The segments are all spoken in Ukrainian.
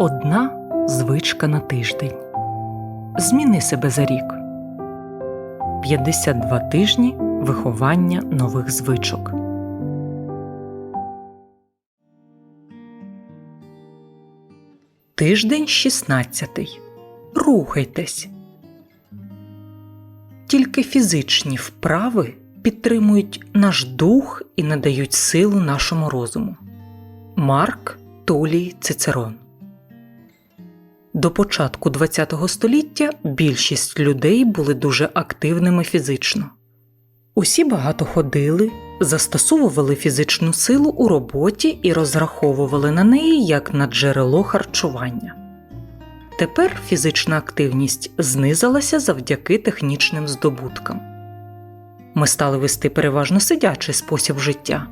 Одна звичка на тиждень. Зміни себе за рік. 52 тижні виховання нових звичок. Тиждень 16. Рухайтесь. Тільки фізичні вправи підтримують наш дух і надають силу нашому розуму. Марк Тулій Цицерон До початку ХХ століття більшість людей були дуже активними фізично. Усі багато ходили, застосовували фізичну силу у роботі і розраховували на неї як на джерело харчування. Тепер фізична активність знизилася завдяки технічним здобуткам. Ми стали вести переважно сидячий спосіб життя,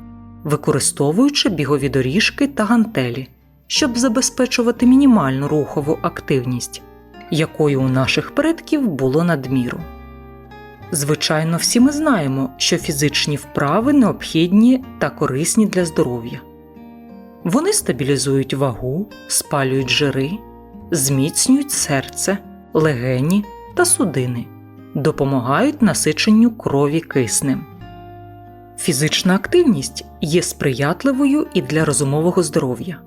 використовуючи бігові доріжки та гантелі, щоб забезпечувати мінімальну рухову активність, якою у наших предків було надміру. Звичайно, всі ми знаємо, що фізичні вправи необхідні та корисні для здоров'я. Вони стабілізують вагу, спалюють жири, зміцнюють серце, легені та судини, допомагають насиченню крові киснем. Фізична активність є сприятливою і для розумового здоров'я.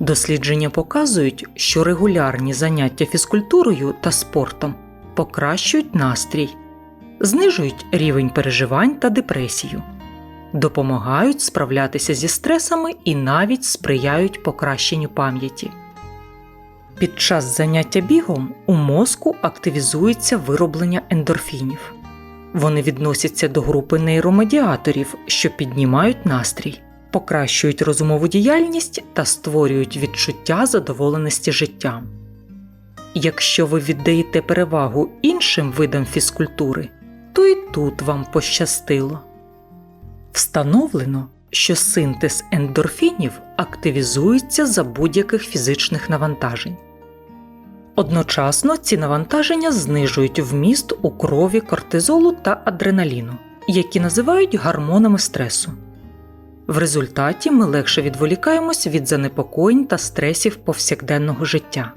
Дослідження показують, що регулярні заняття фізкультурою та спортом покращують настрій, знижують рівень переживань та депресію, допомагають справлятися зі стресами і навіть сприяють покращенню пам'яті. Під час заняття бігом у мозку активізується вироблення ендорфінів. Вони відносяться до групи нейромедіаторів, що піднімають настрій, покращують розумову діяльність та створюють відчуття задоволеності життям. Якщо ви віддаєте перевагу іншим видам фізкультури, то і тут вам пощастило. Встановлено, що синтез ендорфінів активізується за будь-яких фізичних навантажень. Одночасно ці навантаження знижують вміст у крові кортизолу та адреналіну, які називають гормонами стресу. В результаті ми легше відволікаємось від занепокоєнь та стресів повсякденного життя.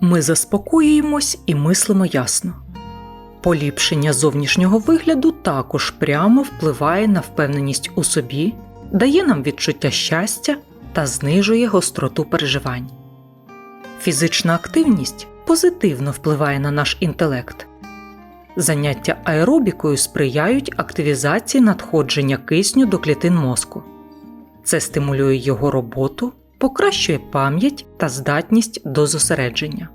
Ми заспокоюємось і мислимо ясно. Поліпшення зовнішнього вигляду також прямо впливає на впевненість у собі, дає нам відчуття щастя та знижує гостроту переживань. Фізична активність позитивно впливає на наш інтелект. Заняття аеробікою сприяють активізації надходження кисню до клітин мозку. Це стимулює його роботу, покращує пам'ять та здатність до зосередження.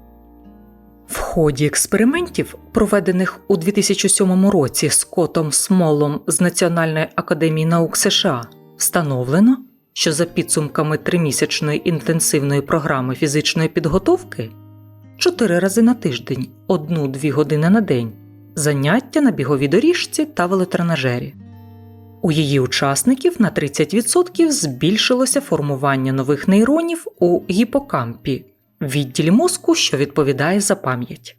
В ході експериментів, проведених у 2007 році Скотом Смолом з Національної академії наук США, встановлено, що за підсумками тримісячної інтенсивної програми фізичної підготовки 4 рази на тиждень, 1-2 години на день, заняття на біговій доріжці та велотренажері. У її учасників на 30% збільшилося формування нових нейронів у гіпокампі відділі мозку, що відповідає за пам'ять.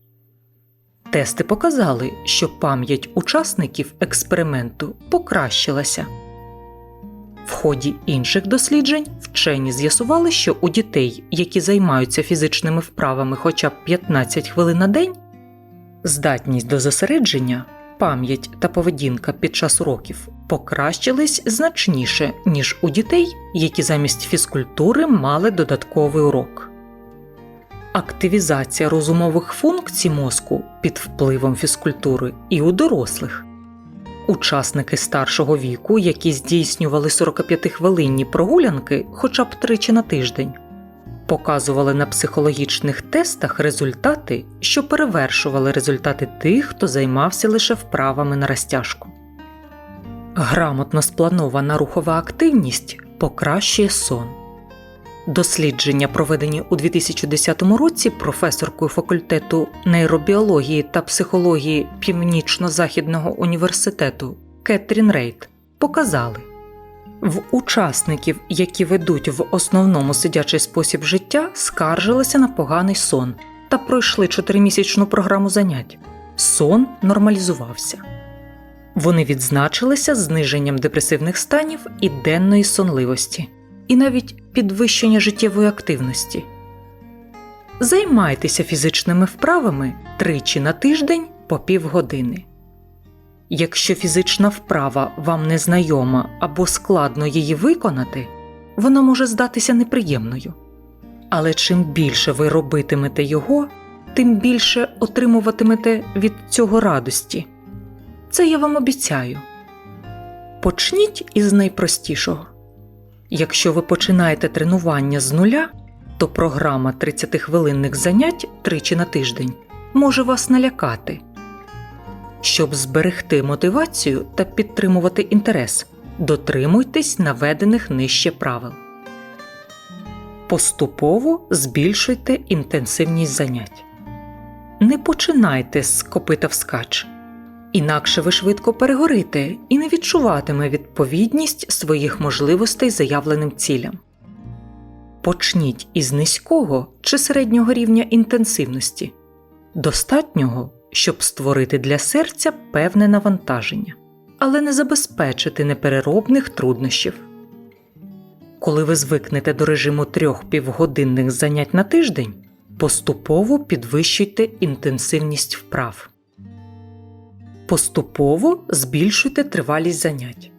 Тести показали, що пам'ять учасників експерименту покращилася. В ході інших досліджень вчені з'ясували, що у дітей, які займаються фізичними вправами хоча б 15 хвилин на день, здатність до зосередження, пам'ять та поведінка під час уроків покращились значніше, ніж у дітей, які замість фізкультури мали додатковий урок. Активізація розумових функцій мозку під впливом фізкультури і у дорослих. Учасники старшого віку, які здійснювали 45-хвилинні прогулянки хоча б тричі на тиждень, показували на психологічних тестах результати, що перевершували результати тих, хто займався лише вправами на розтяжку. Грамотно спланована рухова активність покращує сон. Дослідження, проведені у 2010 році професоркою факультету нейробіології та психології Північно-Західного університету Кетрін Рейт, показали в учасників, які ведуть в основному сидячий спосіб життя, скаржилися на поганий сон та пройшли чотиримісячну програму занять. Сон нормалізувався. Вони відзначилися зниженням депресивних станів і денної сонливості і навіть підвищення життєвої активності, Займайтеся фізичними вправами тричі на тиждень по півгодини. Якщо фізична вправа вам не знайома або складно її виконати, вона може здатися неприємною. Але чим більше ви робитимете його, тим більше отримуватимете від цього радості. Це я вам обіцяю. Почніть із найпростішого. Якщо ви починаєте тренування з нуля, то програма 30-хвилинних занять тричі на тиждень може вас налякати. Щоб зберегти мотивацію та підтримувати інтерес, дотримуйтесь наведених нижче правил. Поступово збільшуйте інтенсивність занять. Не починайте з копита вскач. Інакше ви швидко перегорите і не відчуватиме відповідність своїх можливостей заявленим цілям. Почніть із низького чи середнього рівня інтенсивності, достатнього, щоб створити для серця певне навантаження, але не забезпечити непереробних труднощів. Коли ви звикнете до режиму трьох півгодинних занять на тиждень, поступово підвищуйте інтенсивність вправ. Поступово збільшуйте тривалість занять.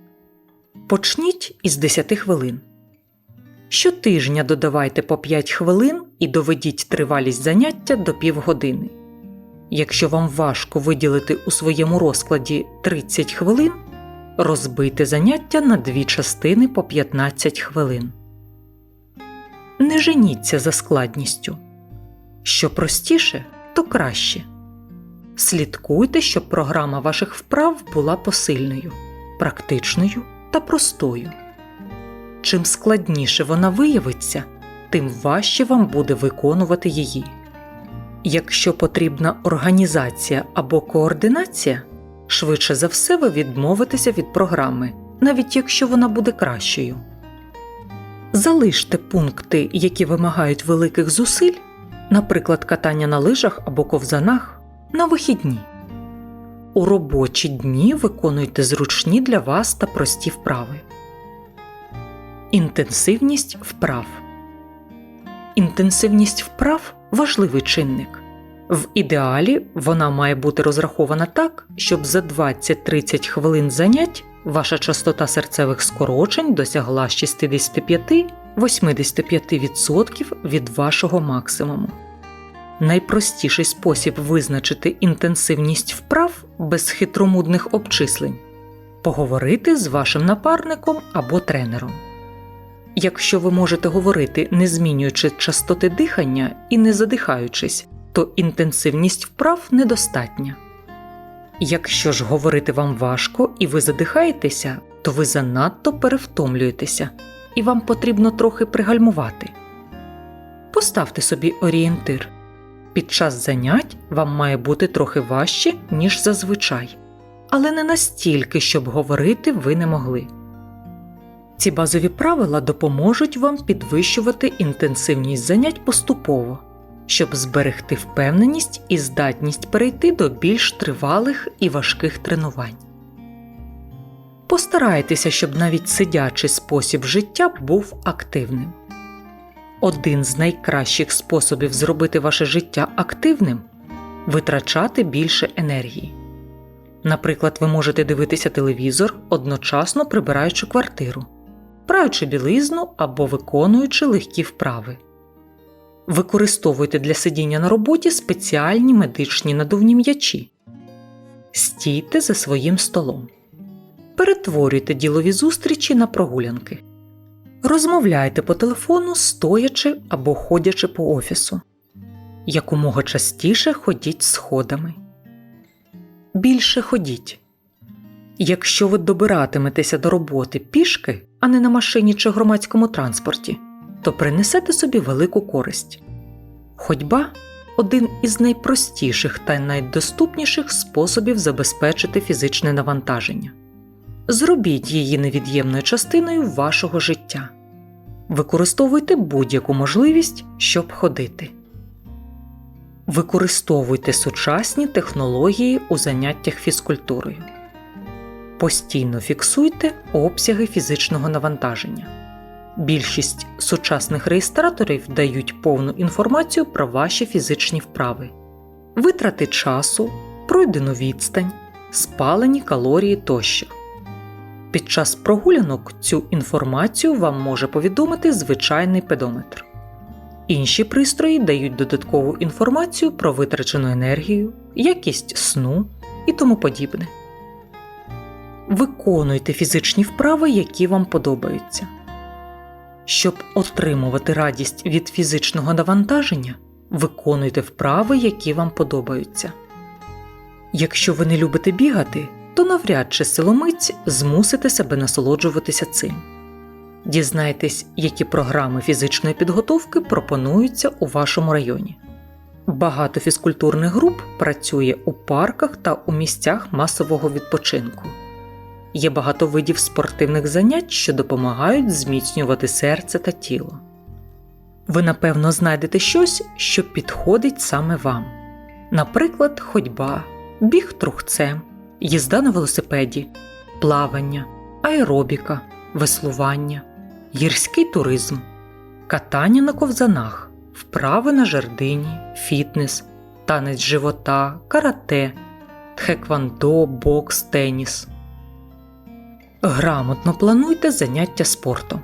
Почніть із 10 хвилин. Щотижня додавайте по 5 хвилин і доведіть тривалість заняття до півгодини. Якщо вам важко виділити у своєму розкладі 30 хвилин, розбийте заняття на дві частини по 15 хвилин. Не женіться за складністю. Що простіше, то краще. Слідкуйте, щоб програма ваших вправ була посильною, практичною та простою. Чим складніше вона виявиться, тим важче вам буде виконувати її. Якщо потрібна організація або координація, швидше за все ви відмовитеся від програми, навіть якщо вона буде кращою. Залиште пункти, які вимагають великих зусиль, наприклад, катання на лижах або ковзанах, на вихідні. У робочі дні виконуйте зручні для вас та прості вправи. Інтенсивність вправ. Інтенсивність вправ важливий чинник. В ідеалі вона має бути розрахована так, щоб за 20-30 хвилин занять ваша частота серцевих скорочень досягла 65-85% від вашого максимуму. Найпростіший спосіб визначити інтенсивність вправ без хитромудних обчислень поговорити з вашим напарником або тренером. Якщо ви можете говорити, не змінюючи частоти дихання і не задихаючись, то інтенсивність вправ недостатня. Якщо ж говорити вам важко і ви задихаєтеся, то ви занадто перевтомлюєтеся і вам потрібно трохи пригальмувати. Поставте собі орієнтир. Під час занять вам має бути трохи важче, ніж зазвичай, але не настільки, щоб говорити ви не могли. Ці базові правила допоможуть вам підвищувати інтенсивність занять поступово, щоб зберегти впевненість і здатність перейти до більш тривалих і важких тренувань. Постарайтеся, щоб навіть сидячий спосіб життя був активним. Один з найкращих способів зробити ваше життя активним витрачати більше енергії. Наприклад, ви можете дивитися телевізор, одночасно прибираючи квартиру, праючи білизну або виконуючи легкі вправи. Використовуйте для сидіння на роботі спеціальні медичні надувні м'ячі. Стійте за своїм столом. Перетворюйте ділові зустрічі на прогулянки. Розмовляйте по телефону, стоячи або ходячи по офісу. Якомога частіше ходіть сходами. Більше ходіть. Якщо ви добиратиметеся до роботи пішки, а не на машині чи громадському транспорті, то принесете собі велику користь. Ходьба один із найпростіших та найдоступніших способів забезпечити фізичне навантаження. Зробіть її невід'ємною частиною вашого життя. Використовуйте будь-яку можливість, щоб ходити. Використовуйте сучасні технології у заняттях фізкультурою. Постійно фіксуйте обсяги фізичного навантаження. Більшість сучасних реєстраторів дають повну інформацію про ваші фізичні вправи, витрати часу, пройдену відстань, спалені калорії тощо. Під час прогулянок цю інформацію вам може повідомити звичайний педометр. Інші пристрої дають додаткову інформацію про витрачену енергію, якість сну і тому подібне. Виконуйте фізичні вправи, які вам подобаються. Щоб отримувати радість від фізичного навантаження, виконуйте вправи, які вам подобаються. Якщо ви не любите бігати, то навряд чи силомиць змусите себе насолоджуватися цим. Дізнайтесь, які програми фізичної підготовки пропонуються у вашому районі. Багато фізкультурних груп працює у парках та у місцях масового відпочинку. Є багато видів спортивних занять, що допомагають зміцнювати серце та тіло. Ви напевно знайдете щось, що підходить саме вам. Наприклад, ходьба, біг трухцем, їзда на велосипеді, плавання, аеробіка, веслування, гірський туризм, катання на ковзанах, вправи на жердині, фітнес, танець живота, карате, тхеквондо, бокс, теніс. Грамотно плануйте заняття спортом.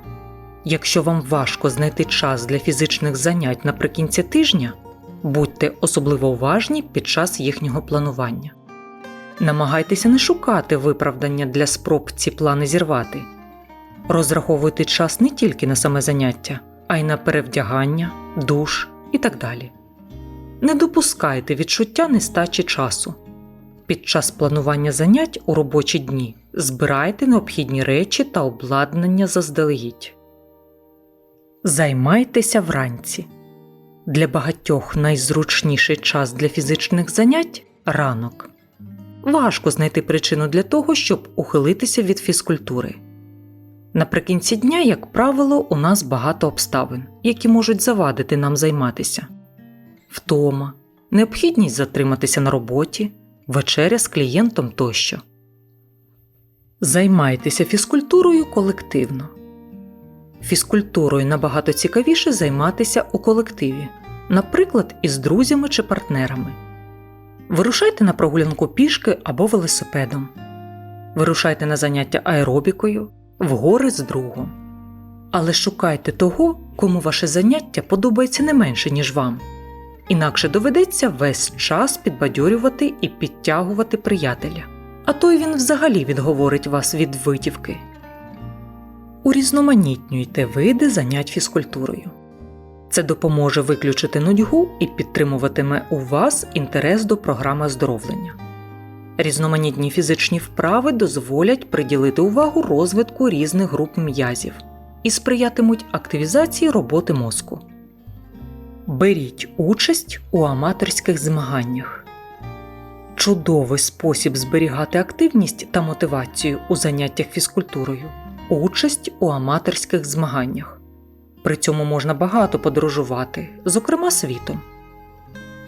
Якщо вам важко знайти час для фізичних занять наприкінці тижня, будьте особливо уважні під час їхнього планування. Намагайтеся не шукати виправдання для спроб ці плани зірвати. Розраховуйте час не тільки на саме заняття, а й на перевдягання, душ і так далі. Не допускайте відчуття нестачі часу. Під час планування занять у робочі дні збирайте необхідні речі та обладнання заздалегідь. Займайтеся вранці. Для багатьох найзручніший час для фізичних занять ранок. Важко знайти причину для того, щоб ухилитися від фізкультури. Наприкінці дня, як правило, у нас багато обставин, які можуть завадити нам займатися втома, необхідність затриматися на роботі, вечеря з клієнтом тощо. Займайтеся фізкультурою колективно. Фізкультурою набагато цікавіше займатися у колективі, наприклад, із друзями чи партнерами. Вирушайте на прогулянку пішки або велосипедом, вирушайте на заняття аеробікою, в гори з другом. Але шукайте того, кому ваше заняття подобається не менше, ніж вам. Інакше доведеться весь час підбадьорювати і підтягувати приятеля. А то й він взагалі відговорить вас від витівки. Урізноманітнюйте види занять фізкультурою. Це допоможе виключити нудьгу і підтримуватиме у вас інтерес до програми оздоровлення. Різноманітні фізичні вправи дозволять приділити увагу розвитку різних груп м'язів і сприятимуть активізації роботи мозку. Беріть участь у аматорських змаганнях. Чудовий спосіб зберігати активність та мотивацію у заняттях фізкультурою участь у аматорських змаганнях. При цьому можна багато подорожувати, зокрема світом.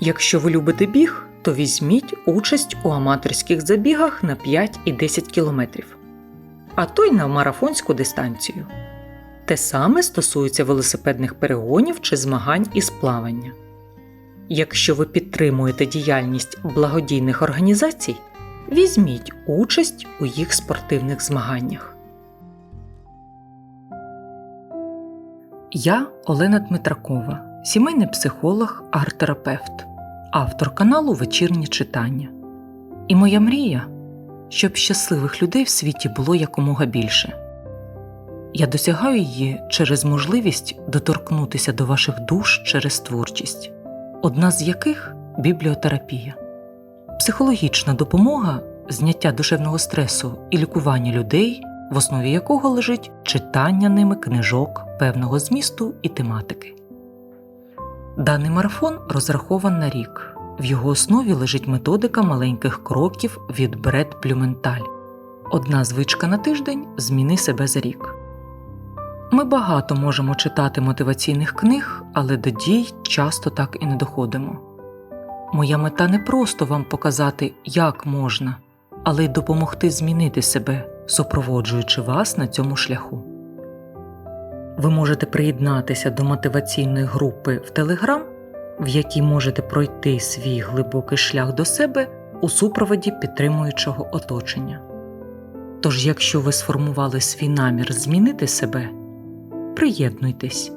Якщо ви любите біг, то візьміть участь у аматорських забігах на 5 і 10 кілометрів, а то й на марафонську дистанцію. Те саме стосується велосипедних перегонів чи змагань із плавання. Якщо ви підтримуєте діяльність благодійних організацій, візьміть участь у їх спортивних змаганнях. Я Олена Дмитракова, сімейний психолог, арт-терапевт, автор каналу Вечірнє читання. І моя мрія, щоб щасливих людей в світі було якомога більше. Я досягаю її через можливість доторкнутися до ваших душ через творчість, одна з яких бібліотерапія, психологічна допомога, зняття душевного стресу і лікування людей, в основі якого лежить читання ними книжок певного змісту і тематики. Даний марафон розрахован на рік. В його основі лежить методика маленьких кроків від Бред Плюменталь. Одна звичка на тиждень зміни себе за рік. Ми багато можемо читати мотиваційних книг, але до дій часто так і не доходимо. Моя мета не просто вам показати, як можна, але й допомогти змінити себе, супроводжуючи вас на цьому шляху. ви можете приєднатися до мотиваційної групи в Telegram, в якій можете пройти свій глибокий шлях до себе у супроводі підтримуючого оточення. Тож, якщо ви сформували свій намір змінити себе, приєднуйтесь